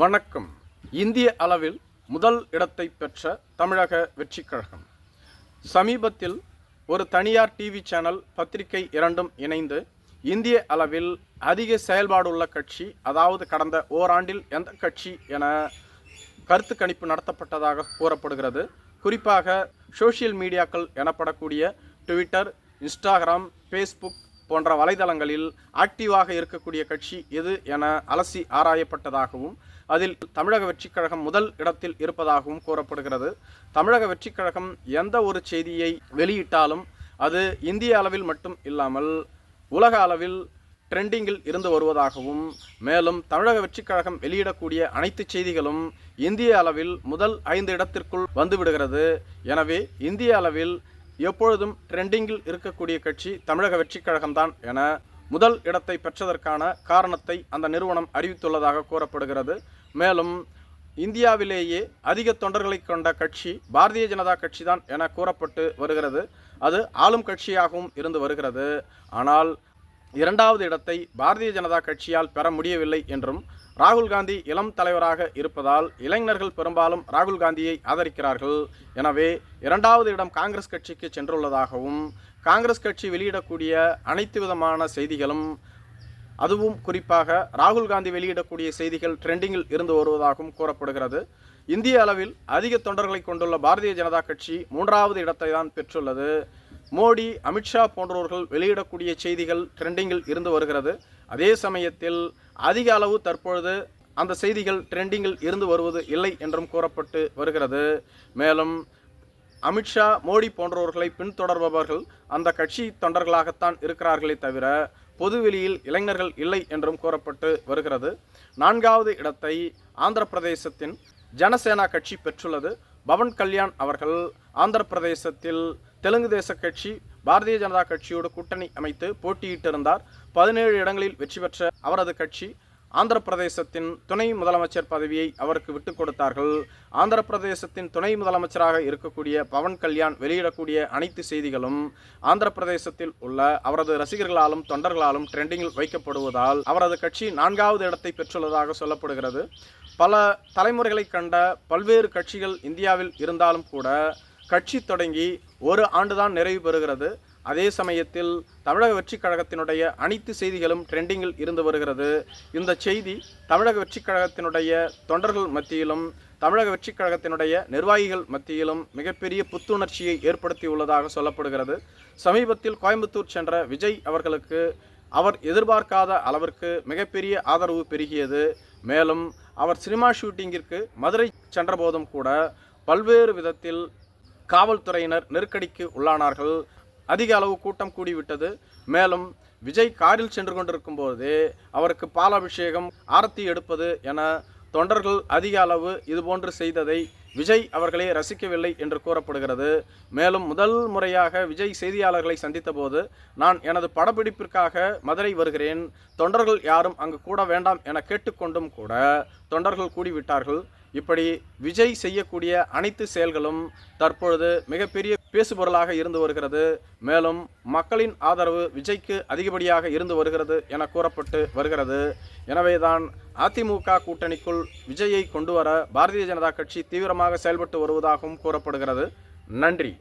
வணக்கம். இந்திய அளவில் முதல் இடத்தை பெற்ற தமிழக வெற்றிக் கழகம். சமீபத்தில் ஒரு தனியார் டிவி சேனல் பத்திரிகை இரண்டும் இணைந்து இந்திய அளவில் அதிக செயல்பாடுள்ள கட்சி அதாவது கடந்த ஓராண்டில் எந்த கட்சி என கருத்து கணிப்பு நடத்தப்பட்டதாக கூறப்படுகிறது. குறிப்பாக சோஷியல் மீடியாக்கள் எனப்படக்கூடிய ட்விட்டர் இன்ஸ்டாகிராம் ஃபேஸ்புக் போன்ற வலைதளங்களில் ஆக்டிவாக இருக்கக்கூடிய கட்சி எது என அலசி ஆராயப்பட்டதாகவும் அதில் தமிழக வெற்றிக் கழகம் முதல் இடத்தில் இருப்பதாகவும் கூறப்படுகிறது. தமிழக வெற்றிக் கழகம் எந்த ஒரு செய்தியை வெளியிட்டாலும் அது இந்திய அளவில் மட்டும் இல்லாமல் உலக அளவில் ட்ரெண்டிங்கில் இருந்து வருவதாகவும் மேலும் தமிழக வெற்றிக் கழகம் வெளியிடக்கூடிய அனைத்து செய்திகளும் இந்திய அளவில் முதல் ஐந்து இடத்திற்குள் வந்துவிடுகிறது. எனவே இந்திய அளவில் எப்பொழுதும் ட்ரெண்டிங்கில் இருக்கக்கூடிய கட்சி தமிழக வெற்றிக் கழகம்தான் என முதல் இடத்தை பெற்றதற்கான காரணத்தை அந்த நிறுவனம் அறிவித்துள்ளதாக கூறப்படுகிறது. மேலும் இந்தியாவிலேயே அதிக தொண்டர்களை கொண்ட கட்சி பாரதிய ஜனதா கட்சி தான் என கூறப்பட்டு வருகிறது. அது ஆளும் கட்சியாகவும் இருந்து வருகிறது. ஆனால் இரண்டாவது இடத்தை பாரதிய ஜனதா கட்சியால் பெற முடியவில்லை என்றும் ராகுல் காந்தி இளம் தலைவராக இருப்பதால் இளைஞர்கள் பெரும்பாலும் ராகுல் காந்தியை ஆதரிக்கிறார்கள். எனவே இரண்டாவது இடம் காங்கிரஸ் கட்சிக்கு சென்றுள்ளதாகவும் காங்கிரஸ் கட்சி வெளியிடக்கூடிய அனைத்து விதமான செய்திகளும் அதுவும் குறிப்பாக ராகுல் காந்தி வெளியிடக்கூடிய செய்திகள் ட்ரெண்டிங்கில் இருந்து வருவதாகவும் கூறப்படுகிறது. இந்திய அளவில் அதிக தொண்டர்களை கொண்டுள்ள பாரதிய ஜனதா கட்சி மூன்றாவது இடத்தை தான் பெற்றுள்ளது. மோடி அமித்ஷா போன்றவர்கள் வெளியிடக்கூடிய செய்திகள் ட்ரெண்டிங்கில் இருந்து வருகிறது. அதே சமயத்தில் அதிக அளவு தற்பொழுது அந்த செய்திகள் ட்ரெண்டிங்கில் இருந்து வருவது இல்லை என்றும் கூறப்பட்டு வருகிறது. மேலும் அமித்ஷா மோடி போன்றவர்களை பின்தொடர்பவர்கள் அந்த கட்சி தொண்டர்களாகத்தான் இருக்கிறார்களே தவிர பொதுவெளியில் இளைஞர்கள் இல்லை என்றும் கூறப்பட்டு வருகிறது. நான்காவது இடத்தை ஆந்திர பிரதேசத்தின் ஜனசேனா கட்சி பெற்றுள்ளது. பவன் கல்யாண் அவர்கள் ஆந்திர பிரதேசத்தில் தெலுங்கு தேச கட்சி பாரதிய ஜனதா கட்சியோடு கூட்டணி அமைத்து போட்டியிட்டிருந்தார். பதினேழு இடங்களில் வெற்றி பெற்ற அவரது கட்சி ஆந்திர பிரதேசத்தின் துணை முதலமைச்சர் பதவியை அவருக்கு விட்டுக் கொடுத்தார்கள். ஆந்திர பிரதேசத்தின் துணை முதலமைச்சராக இருக்கக்கூடிய பவன் கல்யாண் வெளியிடக்கூடிய அனைத்து செய்திகளும் ஆந்திர பிரதேசத்தில் உள்ள அவரது ரசிகர்களாலும் தொண்டர்களாலும் ட்ரெண்டிங்கில் வைக்கப்படுவதால் அவரது கட்சி நான்காவது இடத்தை பெற்றுள்ளதாக சொல்லப்படுகிறது. பல தலைமுறைகளை கண்ட பல்வேறு கட்சிகள் இந்தியாவில் இருந்தாலும் கூட கட்சி தொடங்கி ஒரு ஆண்டுதான் நிறைவு பெறுகிறது. அதே சமயத்தில் தமிழக வெற்றிக் கழகத்தினுடைய அனைத்து செய்திகளும் ட்ரெண்டிங்கில் இருந்து வருகிறது. இந்த செய்தி தமிழக வெற்றிக் கழகத்தினுடைய தொண்டர்கள் மத்தியிலும் தமிழக வெற்றிக் கழகத்தினுடைய நிர்வாகிகள் மத்தியிலும் மிகப்பெரிய புத்துணர்ச்சியை ஏற்படுத்தியுள்ளதாக சொல்லப்படுகிறது. சமீபத்தில் கோயம்புத்தூர் சென்ற விஜய் அவர்களுக்கு அவர் எதிர்பார்க்காத அளவிற்கு மிகப்பெரிய ஆதரவு பெருகியது. மேலும் அவர் சினிமா ஷூட்டிங்கிற்கு மதுரை சென்றபோதும் கூட பல்வேறு விதத்தில் காவல்துறையினர் நெருக்கடிக்கு உள்ளானார்கள். அதிக அளவு கூட்டம் கூடிவிட்டது. மேலும் விஜய் காரில் சென்று கொண்டிருக்கும் போதே அவருக்கு பாலாபிஷேகம் ஆரத்தி எடுப்பது என தொண்டர்கள் அதிக அளவு இதுபோன்று செய்ததை விஜய் அவர்களே ரசிக்கவில்லை என்று கூறப்படுகிறது. மேலும் முதல் முறையாக விஜய் செய்தியாளர்களை சந்தித்தபோது நான் எனது படப்பிடிப்பிற்காக மதுரை வருகிறேன். தொண்டர்கள் யாரும் அங்கு கூட வேண்டாம் என கேட்டுக்கொண்டும் கூட தொண்டர்கள் கூடிவிட்டார்கள். இப்படி விஜய் செய்யக்கூடிய அனைத்து செயல்களும் தற்பொழுது மிகப்பெரிய பேசுபொருளாக இருந்து வருகிறது. மேலும் மக்களின் ஆதரவு விஜய்க்கு அதிகப்படியாக இருந்து வருகிறது என கூறப்பட்டு வருகிறது. எனவேதான் அதிமுக கூட்டணிக்குள் விஜயை கொண்டு வர பாரதிய ஜனதா கட்சி தீவிரமாக செயல்பட்டு வருவதாகவும் கூறப்படுகிறது. நன்றி.